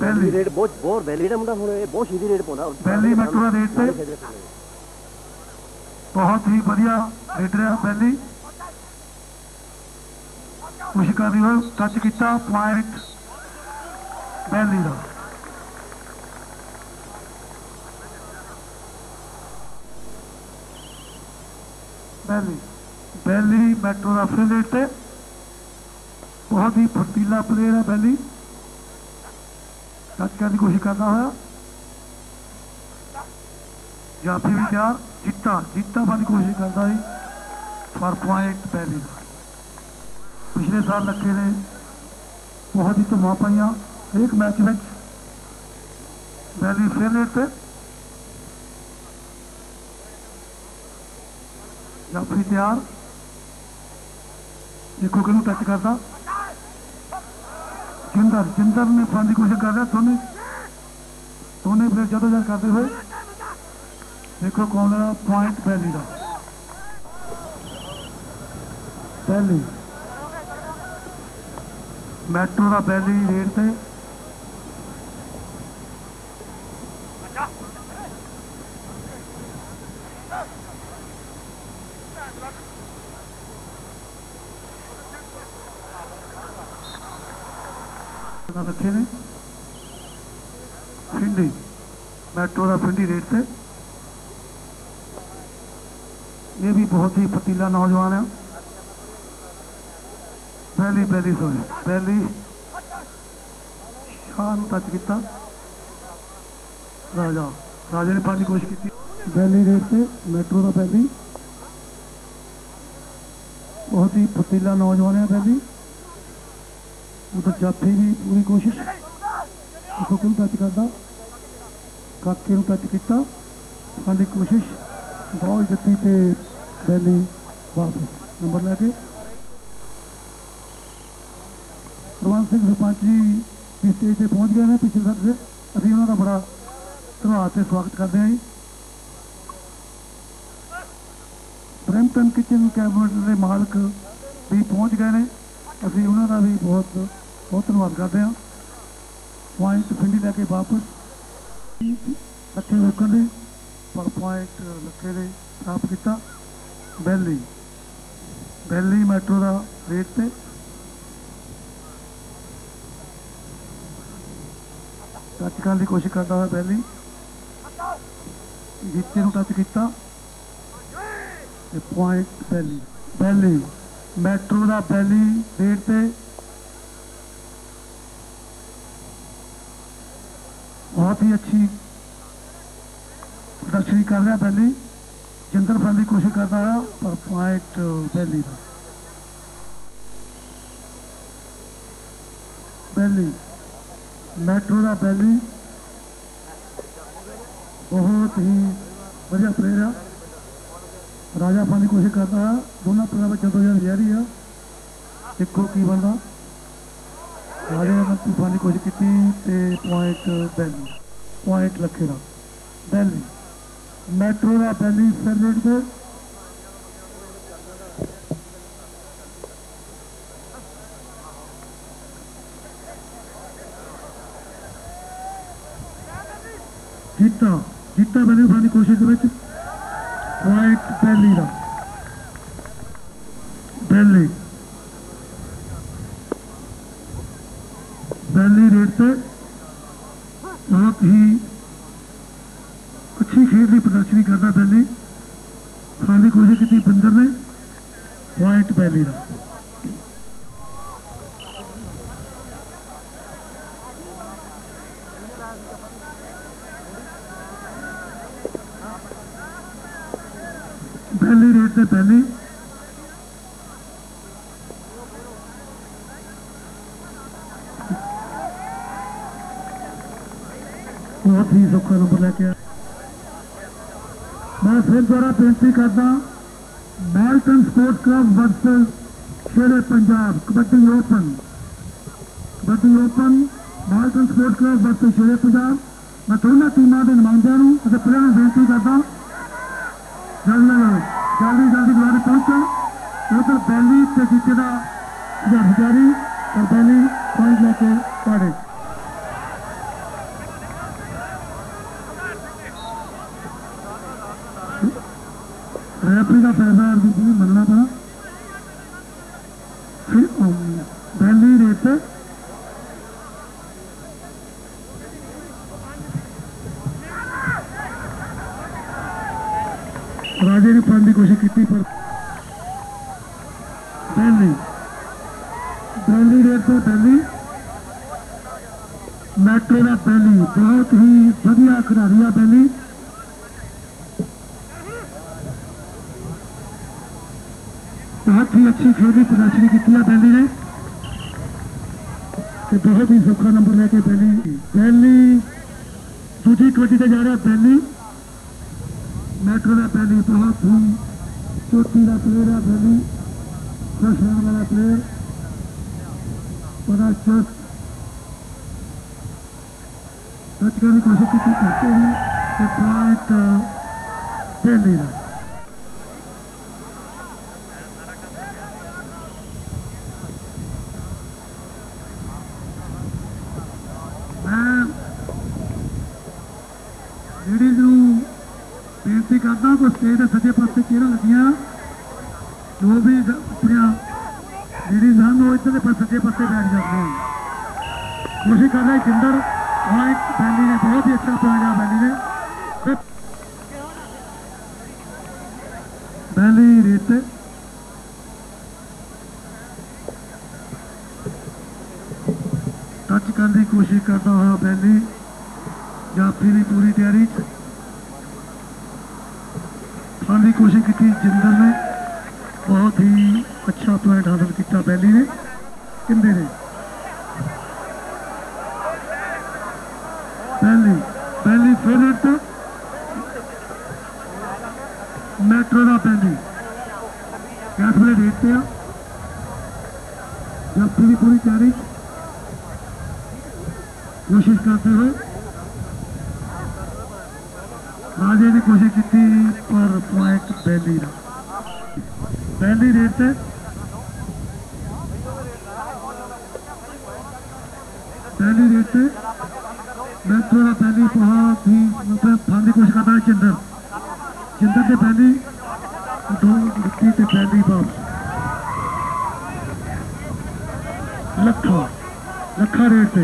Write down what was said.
Belly rate ಬೋಚ್ ಬೋರ್ ಬೆಲ್ಲಿ ಡಮ್ ಡಮ್ ಹೋಣೆ ಬೋಚ್ ಇದಿ ರೇಟ್ ಪೋನಾ ಬೆಲ್ಲಿ मटुआ रेट पे। बहुत ही बढ़िया रेट रहा बेली कोशिश कर रही हो टच किया पॉइंट बेली का बेली बेली मेट्रो का फेवरेट है बहुत ही फुर्तीला प्लेयर है बेली टच करने की कोशिश करता हुआ या फिर विचार जीता जीता बनने की कोशिश करता है। पर पॉइंट पहले का पिछले साल लगे ने बहुत ही तो धुआँ पाइया एक मैच में वैली फेवरेट पे। जाफरी तैयार देखो कि टच करता। ਚਿੰਦਰ ਚਿੰਦਰ ਨੇ ਫੜਨ ਦੀ ਕੋਸ਼ਿਸ਼ ਕਰ ਰਿਹਾ ਦੋਨੇ ਦੋਨੇ ਫਿਰ ਜਦੋਂ ਜਦ ਕਰਦੇ ਹੋਏ, ਦੇਖੋ ਕੌਣ ਦਾ ਪੁਆਇੰਟ ਪਹਿਲੀ ਦਾ। ਪਹਿਲੀ। ਮੈਟਰੋ ਦਾ ਪਹਿਲੀ ਰੇਟ ਤੇ ਦਾ ਰੱਖੇ ਨੇ ਫਿੰਡੀ ਮੈਟਰੋ ਦਾ ਫਿੰਡੀ ਰੇਟ ਤੇ ਇਹ ਵੀ ਬਹੁਤ ਹੀ ਫਤੀਲਾ ਨੌਜਵਾਨ ਹੈ ਪਹਿਲੀ ਪਹਿਲੀ ਸੋਰੀ ਪਹਿਲੀ ਸ਼ਾਹ ਨੂੰ ਟੱਚ ਕੀਤਾ ਰਾਜਾ ਰਾਜੇ ਨੇ ਪਾਣ ਦੀ ਕੋਸ਼ਿਸ਼ ਕੀਤੀ ਪਹਿਲੀ ਰੇਟ ਤੇ ਮੈਟਰੋ ਦਾ ਪਹਿਲੀ ਬਹੁਤ ਹੀ ਫਤੀਲਾ ਨੌਜਵਾਨ ਹੈ ਪਹਿਲੀ ਉਧਰ ਜਾਫੀ ਵੀ ਪੂਰੀ ਕੋਸ਼ਿਸ਼। ਦੇਖੋ ਕਿਉਂ ਟੱਚ ਕਰਦਾ। ਕਾਕੇ ਨੂੰ ਟੱਚ ਕੀਤਾ। ਸਾਡੀ ਕੋਸ਼ਿਸ਼। ਬਹੁਤ ਜੱਤੀ ਤੇ ਦਿੱਲੀ ਵਾਪਸ। ਨੰਬਰ ਲੈ ਕੇ। ਪ੍ਰਵਾਨ ਸਿੰਘ ਸਰਪੰਚ ਜੀ ਇਸ ਸਟੇਜ ਤੇ ਪਹੁੰਚ ਗਏ ਨੇ ਪਿਛਲੇ ਸਾਲ ਦੇ ਅਸੀਂ ਉਹਨਾਂ ਦਾ ਬੜਾ ਧੰਨਵਾਦ ਤੇ ਸਵਾਗਤ ਕਰਦੇ ਹਾਂ ਜੀ। ਬ੍ਰੈਂਪਟਨ ਕਿਚਨ ਕੈਬਨਟ ਦੇ ਮਾਲਕ ਵੀ ਪਹੁੰਚ ਗਏ ਨੇ। ਅਸੀਂ ਉਹਨਾਂ ਦਾ ਵੀ ਬਹੁਤ ਬਹੁਤ ਧੰਨਵਾਦ ਕਰਦੇ ਹਾਂ। ਪੁਆਇੰਟ ਫਿੰਡੀ ਲੈ ਕੇ ਵਾਪਸ। ਲੱਖੇ ਲੋਕਾਂ ਦੇ ਪਰ ਪੁਆਇੰਟ ਲੱਖੇ ਦੇ ਪ੍ਰਾਪਤ ਕੀਤਾ। ਬੈਲੀ। ਬੈਲੀ ਮੈਟਰੋ ਦਾ ਰੇਟ ਤੇ। ਟੱਚ ਕਰਨ ਦੀ ਕੋਸ਼ਿਸ਼ ਕਰਦਾ ਹੋਇਆ ਬੈਲੀ। ਜਿੱਤੇ ਨੂੰ ਟੱਚ ਕੀਤਾ। ਤੇ ਪੁਆਇੰਟ ਬੈਲੀ। ਬੈਲੀ। ਮੈਟਰੋ ਦਾ ਬੈਲੀ ਰੇਟ ਤੇ बहुत ही अच्छी प्रदर्शनी कर रहा बैली पहली। जंतर की कोशिश करता रहा पर पॉइंट uh, पहली का पहली। मेट्रो का पहली। बहुत ही बढ़िया प्लेयर है। राजा पाने की कोशिश करता है। दोनों प्लेयर में जदोजहद जारी है इको की बनता ਰਾਜੇ ਨੇ ਤੂਫਾਨ ਦੀ ਕੋਸ਼ਿਸ਼ ਕੀਤੀ ਤੇ ਪੁਆਇੰਟ ਬੈਲੀ ਪੁਆਇੰਟ ਲੱਖੇ ਦਾ ਬੈਲੀ ਮੈਟਰੋ ਦਾ ਬੈਲੀ ਸਰਵੇਟ ਤੇ ਜੀਤਾ ਜੀਤਾ ਬੈਲੀ ਉਠਾਉਣ ਦੀ ਕੋਸ਼ਿਸ਼ ਦੇ ਵਿੱਚ ਪੁਆਇੰਟ ਬੈਲੀ ਦਾ ਬੈਲੀ ਬੈਲੀ की कोशिश की थी बंदर ने पॉइंट पहली पहली रेट से पहली। बहुत ही सौखा नंबर लैके आया ਕੇ ਆ ਮੈਂ ਫਿਰ ਦੁਆਰਾ ਬੇਨਤੀ ਕਰਦਾ Melton sport club versus Shere Punjab, kabaddi open kabaddi open Melton sport club versus Shere Punjab, ਮੈਂ ਦੋਨਾਂ ਟੀਮਾਂ ਦੇ ਨੁਮਾਇੰਦਿਆਂ ਨੂੰ ਅਤੇ ਪਲੇਅਰਾਂ ਨੂੰ ਬੇਨਤੀ ਕਰਦਾ, ਜਲਦੀ ਜਲਦੀ ਜਲਦੀ ਦੁਆਰੇ ਪਹੁੰਚੋ ਉਧਰ ਬੈਲੀ ਤੇ ਜਿੱਤੇ ਦਾ ਜਹਾਜ਼ ਔਰ ਬੈਲੀ ਪੁਆਇੰਟ ਲੈ ਕੇ ਕਾੜੇ रेफरी का फैसला नहीं मनना पड़ा। फिर पहली रेत राजे ने पाने की कोशिश की पर पहली पहली रेत तो पहली मैट्रो का दिल्ली बहुत ही बढ़िया खिलाड़ी पहली ਹੀ ਅੱਛੀ ਖੇਡ ਦੀ ਪ੍ਰਦਰਸ਼ਨੀ ਕੀਤੀ ਆ ਬੈਲੀ ਨੇ ਤੇ ਬਹੁਤ ਹੀ ਸੌਖਾ ਨੰਬਰ ਲੈ ਕੇ ਬੈਲੀ ਬੈਲੀ ਦੂਜੀ ਕਬੱਡੀ ਤੇ ਜਾ ਰਿਹਾ ਬੈਲੀ ਮੈਟਰੋ ਦਾ ਬੈਲੀ ਬਹੁਤ ਹੀ ਚੋਟੀ ਦਾ ਪਲੇਅਰ ਆ ਬੈਲੀ ਖੁਸ਼ ਹੋਣ ਵਾਲਾ ਪਲੇਅਰ ਬੜਾ ਚੁਸਤ ਸੱਚ ਕਰਨ ਦੀ ਕੋਸ਼ਿਸ਼ ਕੀਤੀ ਕਰਦੇ ਨੇ ਤੇ ਪੁਆਇੰਟ ਲੇਡੀਜ਼ ਨੂੰ ਬੇਨਤੀ ਕਰਦਾ ਕਿ ਸਟੇਜ ਦੇ ਸੱਜੇ ਪਾਸੇ ਚੇਅਰਾਂ ਲੱਗੀਆਂ। ਜੋ ਵੀ ਆਪਣੀਆਂ ਲੇਡੀਜ਼ ਹਨ ਉਹ ਇੱਥੇ ਦੇ ਪਾਸੇ ਸੱਜੇ ਪਾਸੇ ਬੈਠ ਜਾਂਦੇ ਹਨ ਕੋਸ਼ਿਸ਼ ਕਰ ਰਹੇ ਜਿੰਦਰ ਪੁਆਇੰਟ ਬੈਲੀ ਨੇ ਬਹੁਤ ਹੀ ਅੱਛਾ ਪੁਆਇੰਟ ਜਾਫੀ ਦੀ ਪੂਰੀ ਤਿਆਰੀ ਚ ਫੜਨ ਦੀ ਕੋਸ਼ਿਸ਼ ਕੀਤੀ ਜਿੰਦਰ ਨੇ ਬਹੁਤ ਹੀ ਅੱਛਾ ਪੁਆਇੰਟ ਹਾਸਲ ਕੀਤਾ ਬੈਲੀ ਨੇ ਕਿੰਦੇ ਨੇ ਬੈਲੀ ਬੈਲੀ ਫੇਵਰਟ ਮੈਟਰੋ ਦਾ ਬੈਲੀ ਗੈਸ ਵਾਲੇ ਰੇਟ ਤੇ ਆ ਜਾਫੀ ਦੀ ਪੂਰੀ ਤਿਆਰੀ ਚ ਕੋਸ਼ਿਸ਼ करते हुए राजे ਦੀ कोशिश की पर पॉइंट पहली पहली रेट ਰੇਟ पहली रेट से मैं थोड़ा पहली वहाँ थी फाने की कोशिश करता है चिंदर चिंदर से पहली, दो लक्की से पहली बार। लखा लखा रेट से